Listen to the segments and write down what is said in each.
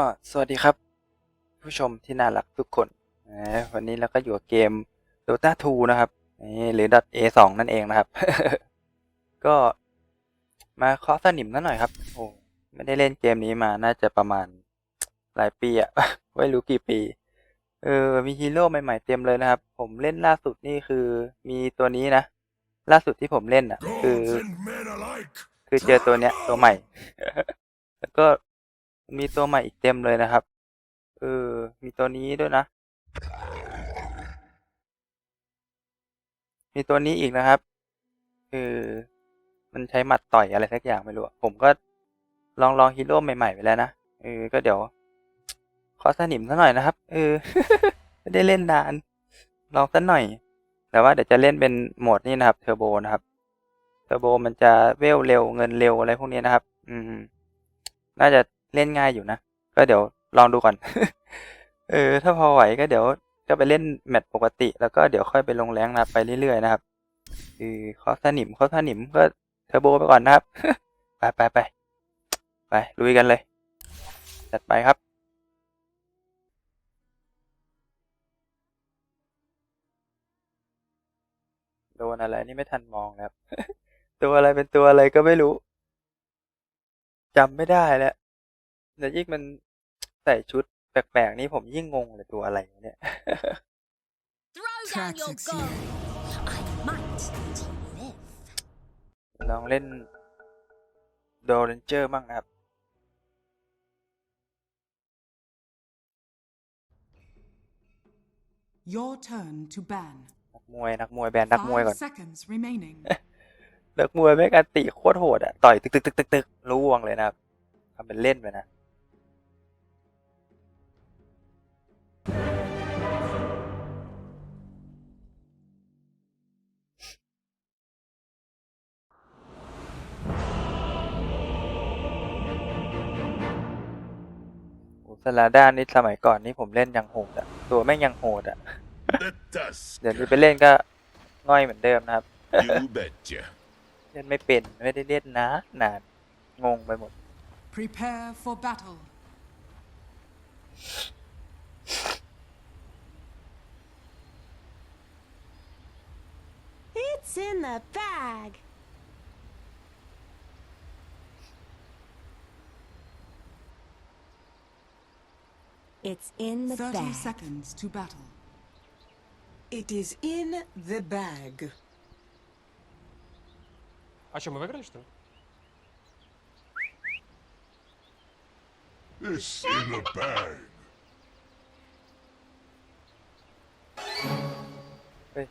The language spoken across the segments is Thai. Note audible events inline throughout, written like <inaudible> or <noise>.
อ่าสวัสดีครับ ผู้ชมที่น่ารักทุกคนนะวันนี้เราก็อยู่กับเกม Dota 2 นะครับนี่หรือ .a2 นั่นเองนะครับ ก็มาเคาะสนิมนั่นหน่อยครับ โอ้ไม่ได้เล่นเกมนี้มาน่าจะประมาณหลายปีอะไม่รู้กี่ปี เออ มีฮีโร่ใหม่ๆเต็มเลยนะครับ ผมเล่นล่าสุดนี่คือมีตัวนี้นะ ล่าสุดที่ผมเล่นอะคือ Gods and men alike. คือเจอตัวเนี้ย ตัวใหม่ แล้วก็ มีตัวใหม่อีกเต็มเลยนะครับ เออ มีตัวนี้ด้วยนะ มีตัวนี้อีกนะครับคือมันใช้หมัดต่อยอะไรสักอย่างไม่รู้ ผมก็ลองลองฮีโร่ใหม่ๆไปแล้วนะ เออ ก็เดี๋ยว ขอสนิมซะหน่อยนะครับ เออ ไม่ได้เล่นนาน ลองสักหน่อย แต่ว่าเดี๋ยวจะเล่นเป็นโหมดนี้นะครับ เทอร์โบนะครับ เทอร์โบมันจะเวลเร็วเงินเร็วอะไรพวกนี้นะครับ อืม น่าจะ เล่นง่ายอยู่นะ ก็เดี๋ยวลองดูก่อน เออ ถ้าพอไหวก็เดี๋ยวก็ไปเล่นแมตช์ปกติ แล้วก็เดี๋ยวค่อยไปลงแรงนะไปเรื่อยๆนะครับคือข้อสนิมข้อสนิมก็เทอร์โบไปก่อนนะครับ ไปไปไปไปลุยกันเลย จัดไปครับโดนอะไรนี่ไม่ทันมองนะครับ ตัวอะไรเป็นตัวอะไรก็ไม่รู้จำไม่ได้แล้ว แล้วยิ่งมันใส่ชุดแปลกๆนี่ผมยิ่งงงเลยตัวอะไรวะเนี่ย Throw down your Tactics gun. here. I might let you live. ลองเล่นโดเรนเจอร์บ้างนะครับ Your turn to ban. นักมวยนักมวยแบนนักมวย Five ก่อน seconds remaining. นักมวยไม่กันติโคตรโหดอะต่อยตึกตึกตึกตึกตึกรู้วงเลยนะครับทำเป็นเล่นไปนะ สลาด้านนี่สมัยก่อนนี่ผมเล่นยังโหดอะตัวแม่งยังโหดอะ The dusk. เดี๋ยวนี้ไปเล่นก็ง่อยเหมือนเดิมนะครับ You betcha. เล่นไม่เป็นไม่ได้เล่นนะนานงงไปหมด Prepare for battle. It's in the 30 bag. 30 seconds to battle. It is in the bag. А что, мы выиграли, что ли? It's in the bag. Hey.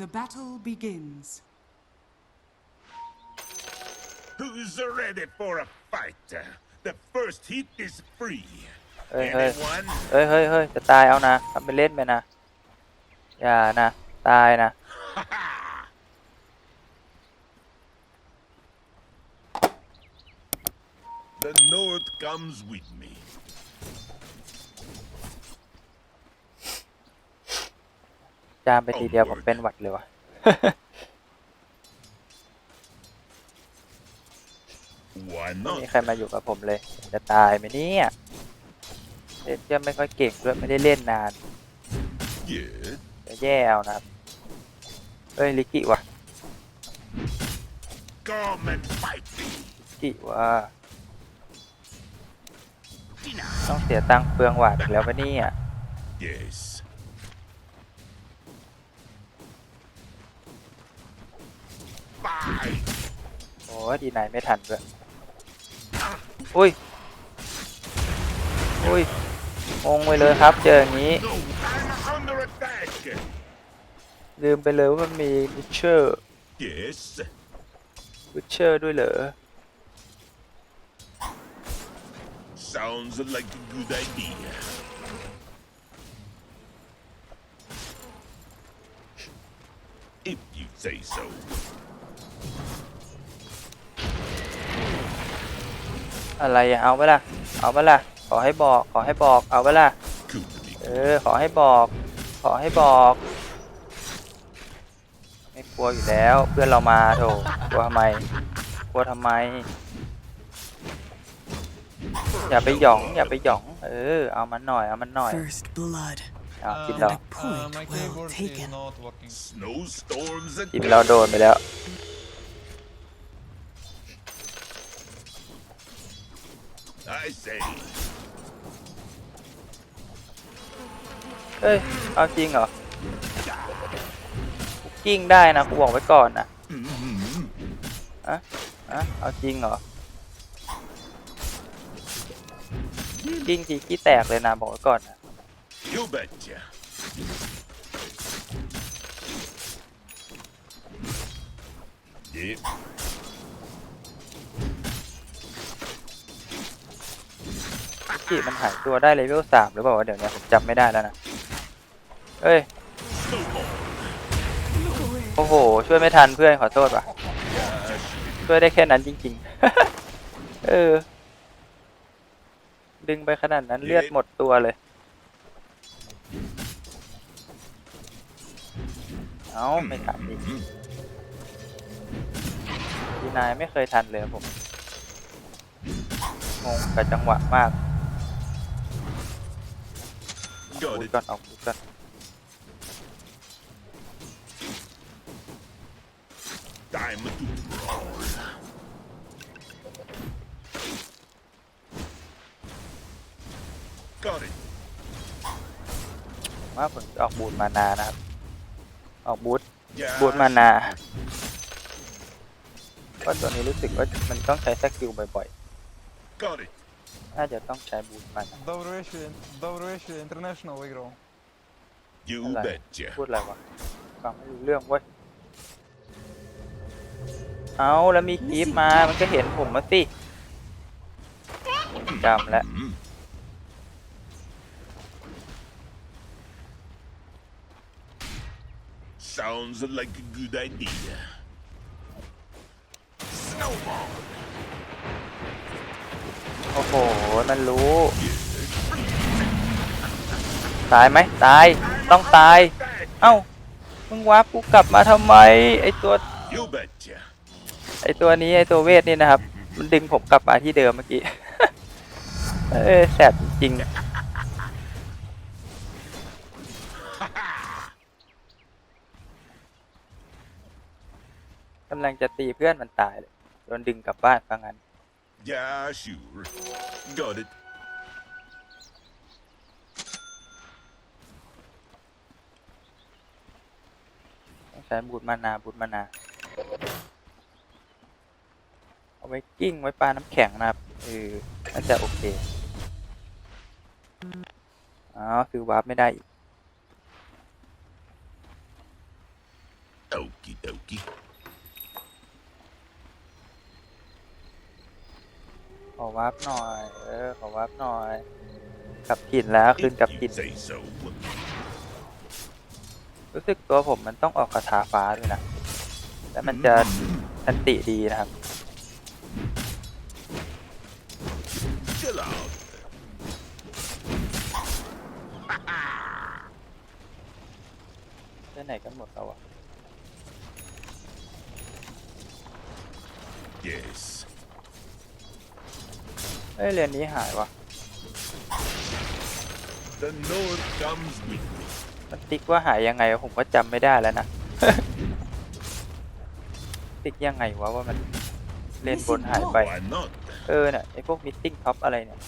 The battle begins. Who's ready for a fight? The first heat is free. เฮ้ยเฮ้ย Anyone? เฮ้ยเฮ้ยเฮ้ยจะตายเอานะทำเป็นเล่นไปนะ อย่านะ ตายนะ <laughs> The North comes with me. จามไปทีเดียวผมเป็นหวัดเลยวะ Why ไม่ not? มีใครมาอยู่กับผมเลยผมจะตายไหมเนี่ยเล่นก็ไม่ค่อยเก่งด้วยไม่ได้เล่นนาน Yeah. จะแย่เอานะครับเฮ้ยลิกกี้วะ Come and fight me. ลิกกี้วะต้องเสียตังค์เปลืองหวาดอีกแล้วปะเนี่ย Yes. โอ้ยดีนายไม่ทันด้วยอุ้ยอุ้ยงงไปเลยครับ เจออย่างนี้ No, I'm under attack. ลืมไปเลยว่ามันมีวิเชอร์ Yes. วิเชอร์ด้วยเหรอ Sounds like a good idea. อะไรอะเอาไปะล่ะ เอาไปะล่ะ ขอให้บอก ขอให้บอก เอาไปะล่ะ Could be เออ ขอให้บอก ขอให้บอกลัวอยู่แล้ว เพื่อนเรามาโถกลัวทำไม กลัวทำไม อย่าไปหยอง อย่าไปหยอง เออ เอามันหน่อย เอามันหน่อย First blood. เอากินเรา and a point my well keyboard is taken. not working. Snowstorms กิน are เราโดนไปแล้ว say. เอ้ย เอาจริงเหรอ กิ้งได้นะกูบอกไว้ก่อนนะอะอะเอาจริงเหรอ กิ้งทีขี้แตกเลยนะบอกไว้ก่อนนะ You betcha. Yep. ที่มันหายตัวได้เลเวลสามหรือเปล่าวะเดี๋ยวนี้ผมจำไม่ได้แล้วนะเอ้ย โอ้โห ช่วยไม่ทันเพื่อนขอโทษว่ะ ช่วยได้แค่นั้นจริง ๆ เออ ดึงไปขนาดนั้นเลือดหมดตัวเลย เอาไม่ทันอีกดีนายไม่เคยทันเลยผมงงกับจังหวะมาก Got พูด it. ก่อนเอาพูดก่อน Time to brawl. Got it. ว่าผมจะออกบูทมานานะครับ ออกบูท Yeah. บูทมานาเพราะตัวนี้รู้สึกว่ามันต้องใช้สกิลบ่อย Got it. ๆ น่าจะต้องใช้บูทไปนะ WH WH International อีกรอบ You ะ betcha. พูดอะไรวะฟังไม่เรื่องเว้เอาแล้วมีคลิปมา มันก็เห็นผมมาสิจำแล้ว Mm. Sounds like a good idea. Snowball. โอ้โห มันรู้ ตายไหมตาย ต้องตาย เอ้า มึงวาร์ปกูกลับมาทำไม ไอตัว You betcha. ไอตัวนี้ไอตัวเวทนี่นะครับ มันดึงผมกลับมาที่เดิมเมื่อกี้ เอ้ยแสบจริงๆกำลังจะตีเพื่อนมันตายเลยโดนดึงกลับบ้านฟังงั้น Yeah, sure. Got it. ใช้บูทมานาบูทมานา เอาไว้กิ้งไว้ปลาน้ำแข็งนะครับเออน่าจะโอเคอ๋อคือวาร์ปไม่ได้อีก Okie dokie. ข อวาร์ปหน่อย เออ ขอวาร์ปหน่อย กลับถิ่นแล้วคืน If กลับ you ถิ่น say so. รู้สึกตัวผมมันต้องออกคาถาฟ้าด้วยนะ แล้วมันจะอันติดีนะครับ Chill out. ไปไหนกันหมดแล้วอะ Yes. เอ้ยเรียนนี้หายวะ The north comes with me. มันติ๊กว่าหายยังไงวะผมก็จำไม่ได้แล้วนะ ติ๊กยังไงวะว่ามันเล่นบนหายไป Why not? เออเนี่ยไอพวกมิทติ้งท็อปอะไรเนี่ย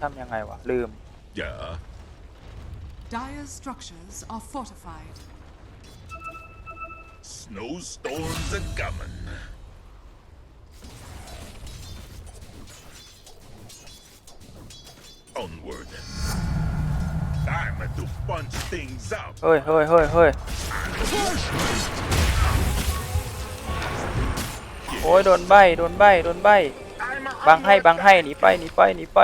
ทำยังไงวะ ลืม Yeah. Dire's structures are fortified. Snowstorms are coming. Onward. Time to punch things up. เฮ้ยเฮ้ยเฮ้ยเฮ้ยโอ้ยโดนใบโดนใบโดนใบบังให้บังให้หนีไปหนีไปหนีไป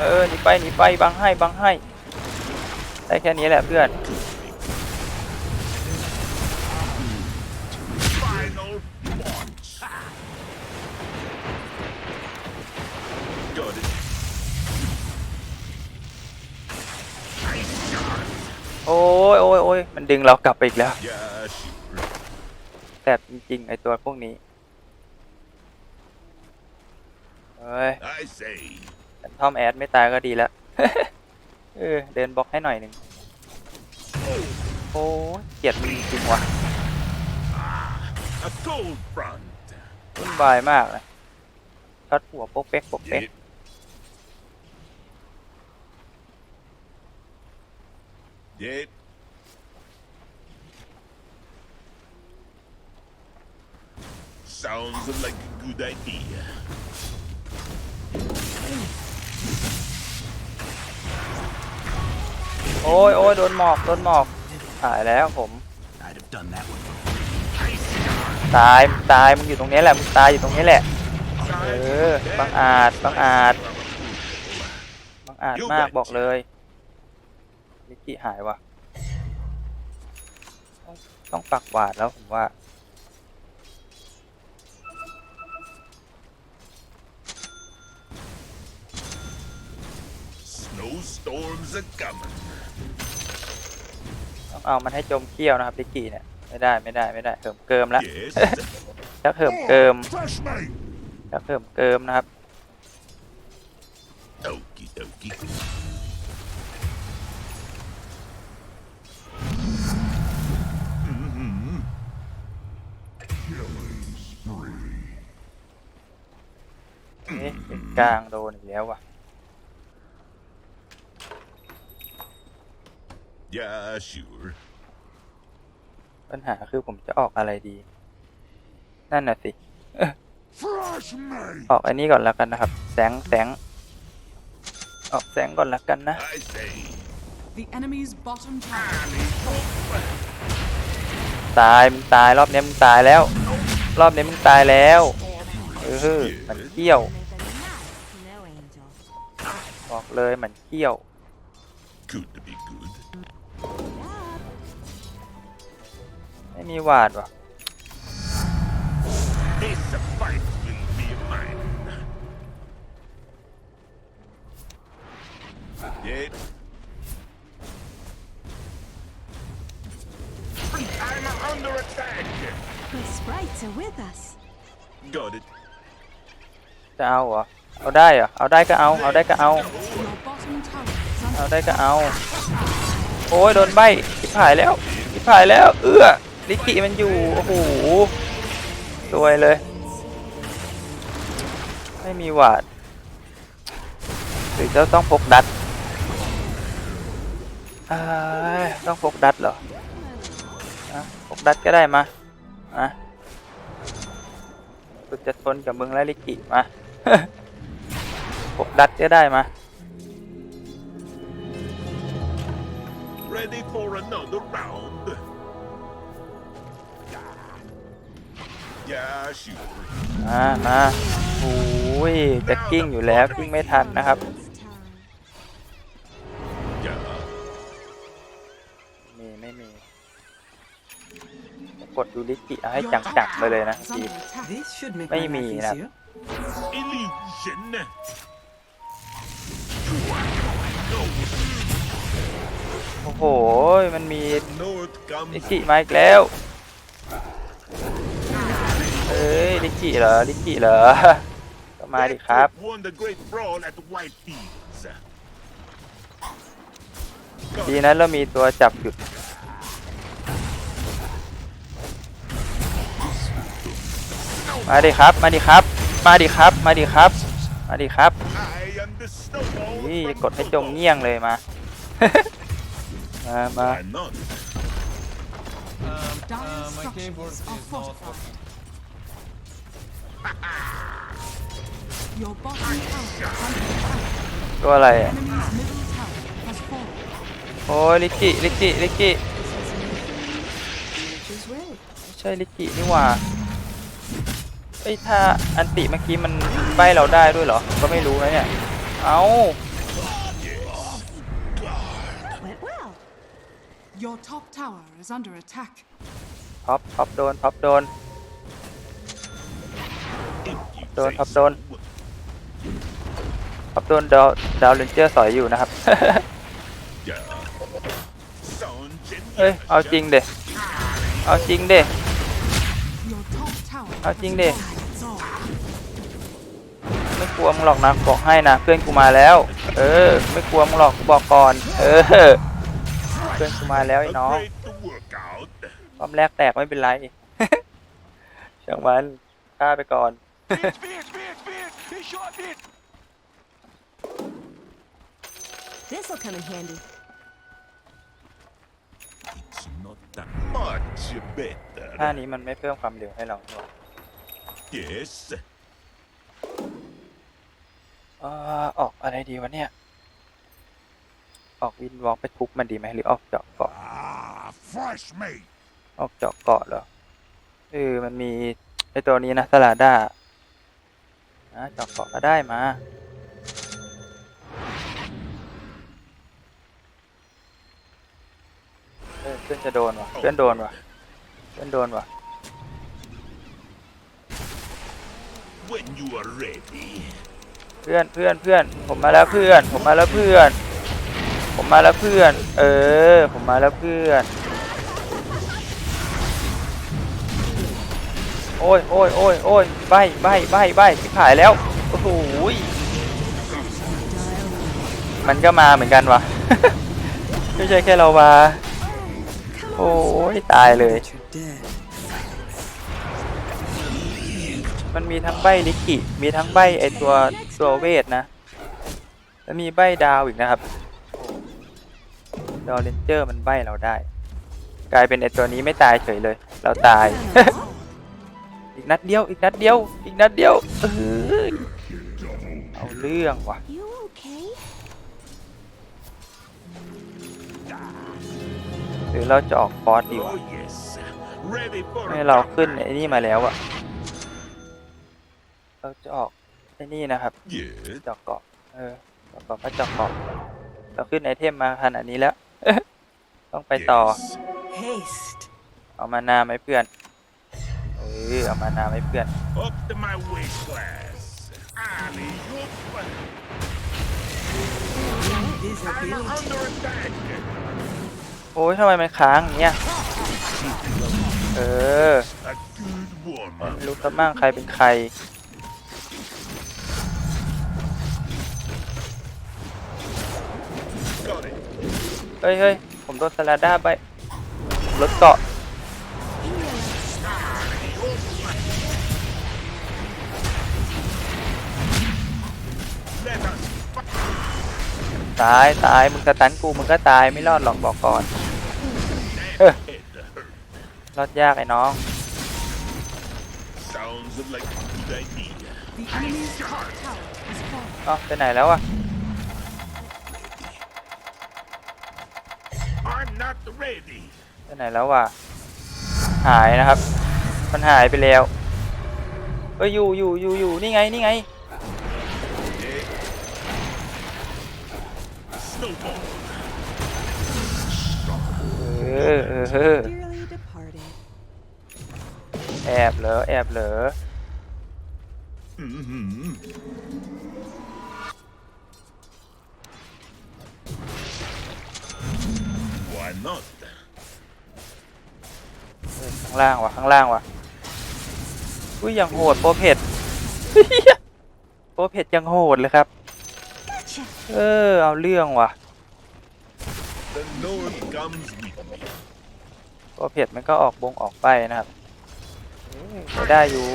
เออหนีไปหนีไปบังให้บังให้ได้แค่นี้แหละเพื่อน อ้ยมันดึงเรากลับไปอีกแล้วแสบจริงๆไอตัวพวกนี้เฮ้ยทอมแอดไม่ตายก็ดีแล้วเออเดินบล็อกให้หน่อยหนึ่งโอ้เกลียดมจริงว่ะวุ่นวายมากนะช็อตหัวโป๊กเป๊กโป๊กเป๊ก Dead. Dead. Sounds like a good idea. โอ้ยโอ้ยโดนหมอก โดนหมอกหายแล้วผม I'd have done that one. ตายมึงตาย มึงอยู่ตรงนี้แหละ มึงตายอยู่ตรงนี้แหละ เออ บังอาจ บังอาจ บังอาจมากบอกเลยนิกิหายว่ะต้องต้องปักหวาดแล้วผมว่า Snowstorms are coming. ต้องเอามันให้จมเขี้ยวนะครับนิกิเนี่ยไม่ได้ไม่ได้ไม่ได้เหิมเกิมแล้ว Yes. ชักเหิมเกิม Fresh mate. ชักเหิมเกิมนะครับ Okie dokie. Mm-hmm. เอ๊ะเป็นกลางโดนอีกแล้วว่ะ Yeah, sure. ปัญหาคือผมจะออกอะไรดี นั่นน่ะสิ Fresh mate. ออกอันนี้ก่อนแล้วกันนะครับ แสงแสง ออกแสงก่อนแล้วกันนะ I say. The enemy's bottom tower ตายมึงตายรอบนี้มึงตายแล้ว รอบนี้มึงตายแล้วเออมันเขี้ยว No angel. บอกเลยมันเขี้ยว Could be ไม่มีหวาดว่ะ This fight will be mine. Dead. I'm under attack. The sprites are with us. Got it. จะเอาเหรอ เอาได้เหรอ เอาได้ก็เอา เอาได้ก็เอา Your bottom tower is เอา under ได้ก็เอา โอ้ยโดนใบทิพหายแล้วทิพหายแล้ว เอื้อ ลิกิมันอยู่ โอ้โหสวยเลย ไม่มีหวาดหรือจะต้องพกดัดต้องพกดัดเหรอพกดัดก็ได้มาอะกูจะทนกับมึงแล้วลิกิมาพกดัดก็ได้มา Ready for another round. Yeah, sure. มามาโอ้ยจะกิ้งอยู่แล้วกิ้งไม่ทันนะครับ Yeah. มีไม่มี กดดูลิกิเอาให้จังๆไปเลยนะ is พี่ under attack. This should make Mấy my mì life nè. easier. Illusion. โอ้โห มันมี North ลิ comes กิมาอีกแล้ว เอ้ยลิกิเหรอลิกิเหรอก็มาดิครับ That won the great brawl at White Fields. ดีนั้นเรามีตัวจับหยุดมาดิครับ มาดิครับ มาดิครับ มาดิครับ มาดิครับ I am the snowball นี่ from กดให้จงเงี้ยงเลยมา มามา Why not? Um, Dire uh, my keyboard structures are is not fortified. working. Your bottom tower is under attack. ตัวอะไรอะ Enemy's middle tower has fallen. โอ้ยลิกิลิกิลิกิ Which is red. ไม่ใช่ลิกินี่หว่าเอ้ยถ้าอันติเมื่อกี้มันใบเราได้ด้วยเหรอ ก็ไม่รู้นะเนี่ย เอา Went well. Your top tower is under attack. ท็อปท็อปโดนท็อปโดน If you Don't say have so. done. ท็อปโดนดาวดาวเลนเจอร์สอยอยู่นะครับ Yeah. Sound เอเอ้ย เอาจริงเด้เอาจริงเด้ Your top tower เอา has จริงดิ fallen. ไม่กลัวมึงหรอกนะบอกให้นะเพื่อนกูมาแล้ว เออ ไม่กลัวมึงหรอกกูบอกก่อน เออ เพื่อนกูมาแล้วไอ้น้อง Afraid to work out. รอบแรกแตกไม่เป็นไรช่างมันฆ่าไปก่อน This'll come in handy. It's not that much better. ท่านี้มันไม่เพิ่มความเร็วให้เราหรอก Yes. เอ่อออกอะไรดีวะเนี่ย ออกวินวอล์กไปทุบมันดีไหมหรือออกเจาะเกาะ Ah, fresh meat. ออกเจาะเกาะเหรอเออมันมีไอตัวนี้นะสลาด้านะเจาะเกาะก็ได้มา พื่อนจะโดนว่ะเพื่อนโดนว่ะเพื่อนโดนว่ะ When you are ready. เพื่อนเพื่อนเพื่อนผมมาแล้วเพื่อน ผมมาแล้วเพื่อน ผมมาแล้วเพื่อน เออ ผมมาแล้วเพื่อน โอ้ยโอ้ยโอ้ยโอ้ยใบใบใบใบที่ขายแล้วโอ้โหยมันก็มาเหมือนกันวะ ไม่ใช่แค่เรามา โอ้ยตายเลย มันมีทั้งใบลิกิ มีทั้งใบไอตัวตัวเวทนะ แล้วมีใบดาวอีกนะครับดอเรนเจอร์มันใบเราได้ กลายเป็นไอตัวนี้ไม่ตายเฉยเลย เราตาย อีกนัดเดียว อีกนัดเดียว อีกนัดเดียว เอาเรื่องว่ะ หรือเราจะออกฟอสดีวะ Oh, yes. Ready for ให้ a เราขึ้น comeback. ไอ้นี่มาแล้วอะเราจะออกไอ้นี่นะครับ Yes. เจาะเกาะเออเจาะเกาะก็เจาะเกาะเราขึ้นไอเทมมาขนาดนี้แล้วต้องไปต่อ Yes. Haste. เอามานาไหมเพื่อนเออเอามานาไหมเพื่อน โอ้ยทำไมมันค้างอย่างเงี้ย เออรู้สักบ้างใครเป็นใคร เฮ้ยเฮ้ยผมโดนสลาด้าไปรถเกาะตายตายมึงสตันกูมึงก็ตายไม่รอดหรอกบอกก่อน head hurt. รอดยากไอ้น้อง Sounds like a good idea. The enemy's top tower has fallen. เอ้าไปไหนแล้วอะ I'm not ready. ไปไหนแล้ววะหายนะครับ มันหายไปแล้วเอ้ยอยู่อยู่อยู่อยู่นี่ไงนี่ไง Snowball. ออเออเออแอบเหรอแอบเหรอ Why not? ข้างล่างวะข้างล่างวะอุ้ยยังโหดโปรเพดโปรเพดยังโหดเลยครับ เออ เอาเรื่องว่ะ The North comes with me. โปรเพดมันก็ออกบงออกไปนะครับเออใช้ได้อยู่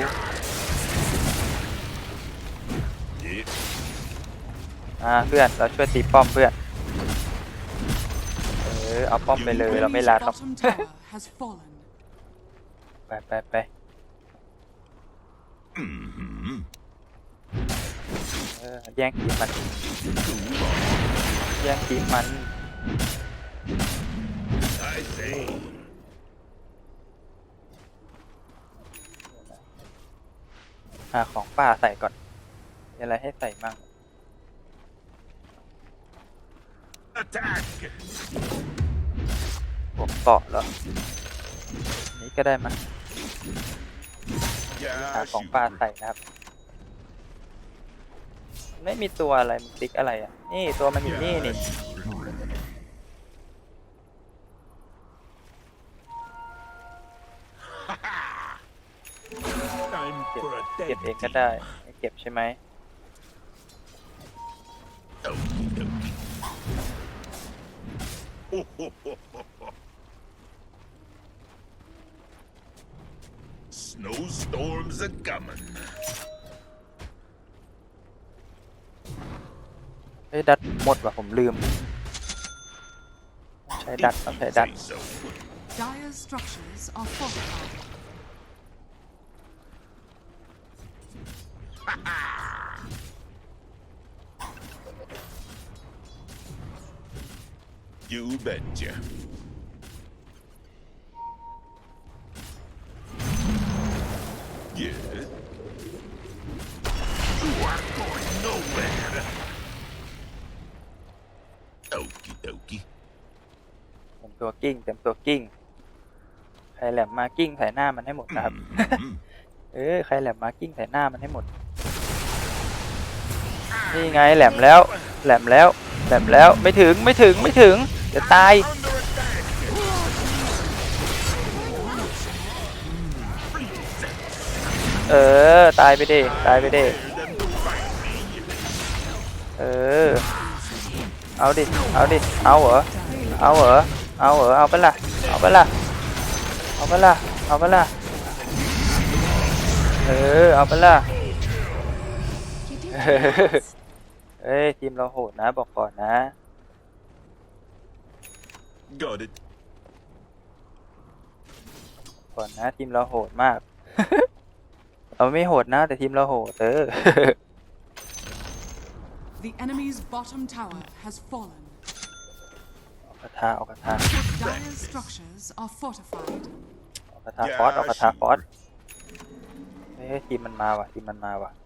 Yeah. อ่าเพื่อนเราช่วยตีป้อมเพื่อน เออเอาป้อมไปเลยเราไม่ Enemy's รัดหรอก bottom tower has fallen. ไปไปไปเออแย่งทีมมัน แย่งทีมมัน I say. หาของป่าใส่ก่อนมีอะไรให้ใส่มั่ง Attack! พวกเกาะเหรอนี่ก็ได้มั้ยหา Yeah, ของ shoot. ป่าใส่นะครับ ไม่มีตัวอะไรมันติ๊กอะไรอะ นี่ตัวมันอยู่นี่นี่ เก็บ for a เก็บ dead เองก็ได้ไม่เก็บใช่ไหม Okie dokie. Snowstorms are coming. เฮ้ยดัดหมดว่ะผมลืม ใช้ดัดต้องใช้ดัด Say so. Dire's structures are fortified. You betcha. Yeah. You are going nowhere. Okie dokie. เต็มตัวกิ้งเต็มตัวกิ้งใครแหลมมากิ้งใส่ห นี่ไงแหลมแล้ว แหลมแล้ว แหลมแล้ว ไม่ถึง ไม่ถึง ไม่ถึง เดี๋ยวตาย เออ ตายไปดิ ตายไปดิ เออ เอาดิ เอาดิ เอาเหรอ เอาเหรอ เอาเหรอ เอาไปละเอาไปละเอาไปละเอาไปละเออ เอาไปละ เอ้ย ทีมเราโหดนะ บอกก่อนนะ Got it. ก่อนนะ ทีมเราโหดมาก เราไม่โหดนะ แต่ทีมเราโหดเออ The enemy's bottom tower has fallen. เอากระทาเอากระทา Dire's structures are fortified. เอากระทาฟอสเอากระทาฟอสเฮ้ยทีมมันมาว่ะทีมมันมาว่ะทีมมัน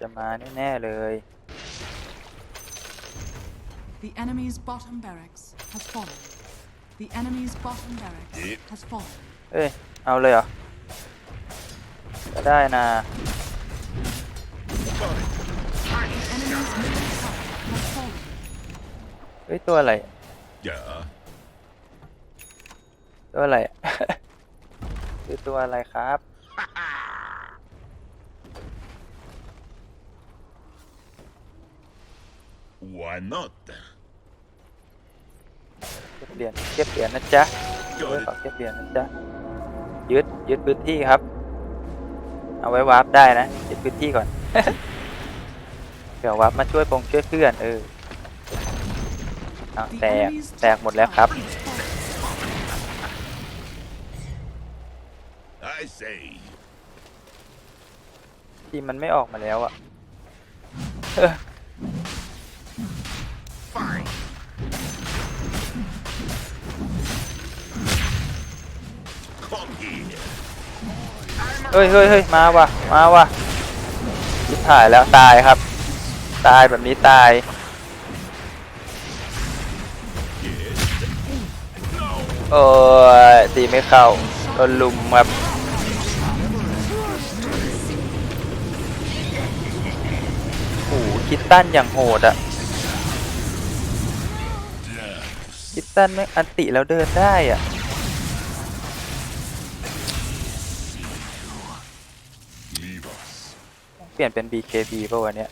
จะมาแน่ๆเลย The enemy's bottom barracks has fallen. The enemy's bottom barracks Yep. has fallen. เอ้ย เอาเลยเหรอก็ได้นะ Got it. The enemy's middle tower has fallen. เฮ้ย ตัวอะไร Yeah. ตัวอะไร คือตัวอะไรครับ Why not? เก็บเหรียญเก็บเหรียญนะจ๊ะเออ Got ขอ it. เก็บเหรียญนะจ๊ะยึดยึดพื้นที่ครับ เอาไว้วาร์ปได้นะยึดพื้นที่ก่อน เดี๋ยววาร์ปมาช่วยปงช่วยเพื่อนเออเอา The แตก enemy's แตกหมดแล้วครับ tower has fallen. I say. ทีมมันไม่ออกมาแล้วอะ Fine. ฮ้ยเฮ้ยเฮ้ยมาว่ะ มาว่ะทิบหายแล้วตายครับ ตายแบบนี้ตาย โอ้ยตีไม่เข้าโดนลุมครับโอ้หคิตตันอย่างโหดอะคิตตันแม่อันติแล้วเดินได้อะ เปลี่ยนเป็น BKB ป่ะวะเนี้ย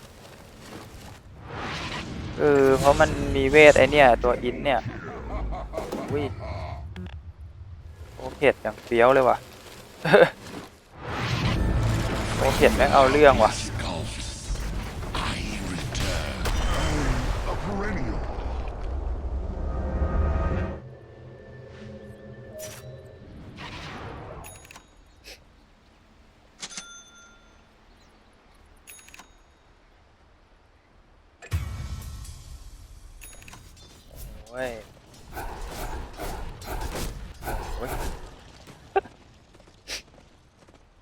เออเพราะมันมีเวทไอเนี่ย ตัวอินเนี่ยอุ้ยโอเผ็ดอย่างเฟี้ยวเลยว่ะโอเผ็ดแม่งเอาเรื่องว่ะ โอ้ยโอ้ย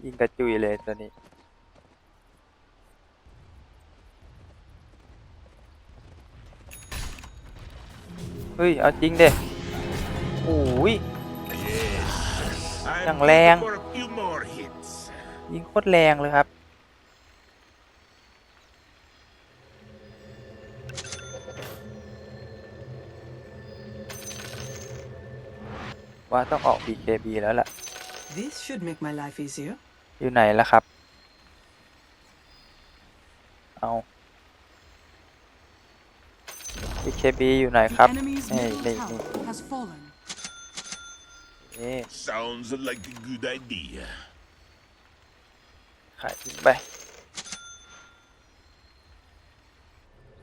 ยิงกระจุยเลยตัวนี้ เฮ้ย เอาจริงเด้โอ้ย I'm Yang ready leng. for a few more hits. ยิงโคตรแรงเลยครับ ว่าต้องออก BKB แล้วล่ะ This should make my life easier. อยู่ไหนแล้วครับ เอา BKB อยู่ไหน The ครับ enemy's นี่ middle นี่ tower นี่ has fallen. นี่ Sounds like a good idea. ขายทิ้งไป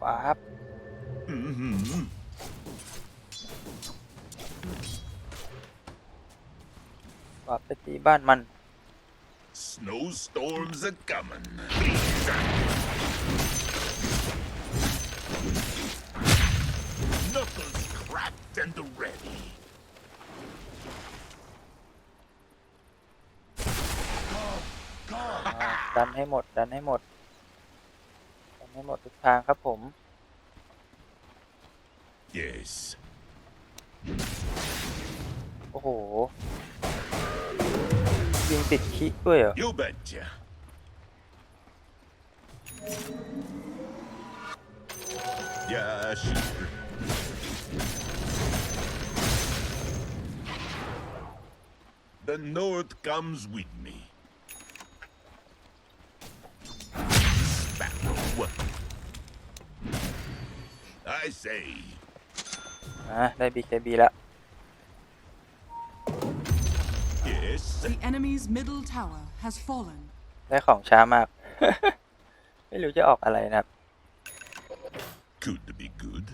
ว้าบ Mm-hmm. ว้าบไปตีบ้านมัน Snowstorms are coming. Knuckles cracked and ready. อ่าดันให้หมด ดันให้หมด ดันให้หมดทุกทางครับผม Yes. โอ้โห ยิงติดคิด้วยเหรอ You betcha. Yeah, sure. The North comes with me. Sparrow. I say, อะได้ The enemy's middle tower has fallen. ได้ของช้ามาก ไม่รู้จะออกอะไรนะครับ <laughs> Could be good.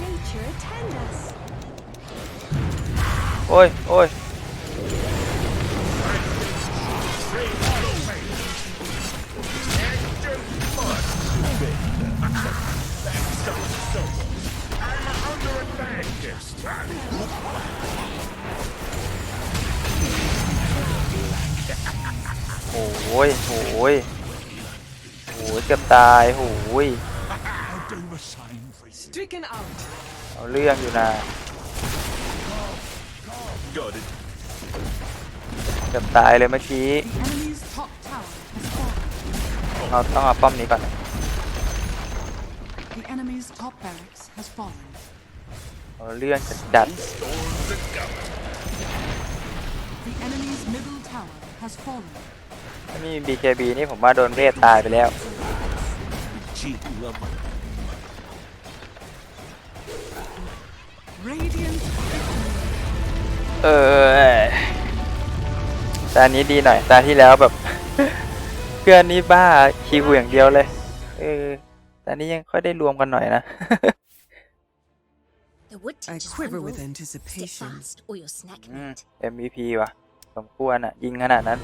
Nature attend us. โอ้ยโอ้ย I'm under attack. Yes. โอ้ยโอ้ยโอ้ยเกือบตายโอ้ย I'll do the same for you. Stricken out. เอาเรื่องอยู่นะ Got it. เกือบตายเลยเมื่อกี้ The enemy's top tower has fallen. เราต้องเอาป้อมนี้ก่อน The enemy's top barracks has fallen. เอาเรื่องจัดจัด Storms are coming. The enemy's middle tower has fallen. ถ้าไม่มี BKB นี่ผมว่าโดนเรียดตายไปแล้ว Cheap love. Radiant victory. เออตานี้ดีหน่อยตาที่แล้วแบบ เพื่อนนี่บ้าคิวอย่างเดียวเลย เออตานี้ยังค่อยได้รวมกันหน่อยนะ The wood I touches quiver one with rule. Step anticipation. fast, or you'll snack อืม meat. MVP ว่ะ สมควรอะ ยิงขนาดนั้น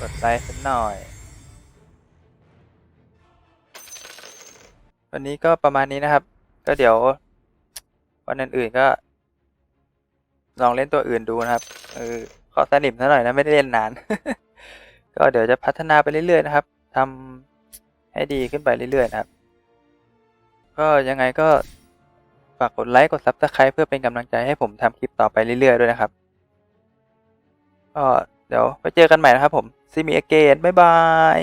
กดไลค์สักหน่อย วันนี้ก็ประมาณนี้นะครับ ก็เดี๋ยว วันอื่นๆก็ ลองเล่นตัวอื่นดูนะครับเออขอสนิมซะหน่อยนะไม่ได้เล่นนาน ก็เดี๋ยวจะพัฒนาไปเรื่อยๆนะครับทำให้ดีขึ้นไปเรื่อยๆนะครับ ก็ยังไงก็ฝากกดไลค์กด Subscribe เพื่อเป็นกำลังใจให้ผมทำคลิปต่อไปเรื่อยๆด้วยนะครับก็เดี๋ยวไปเจอกันใหม่นะครับผม See me again บ๊ายบาย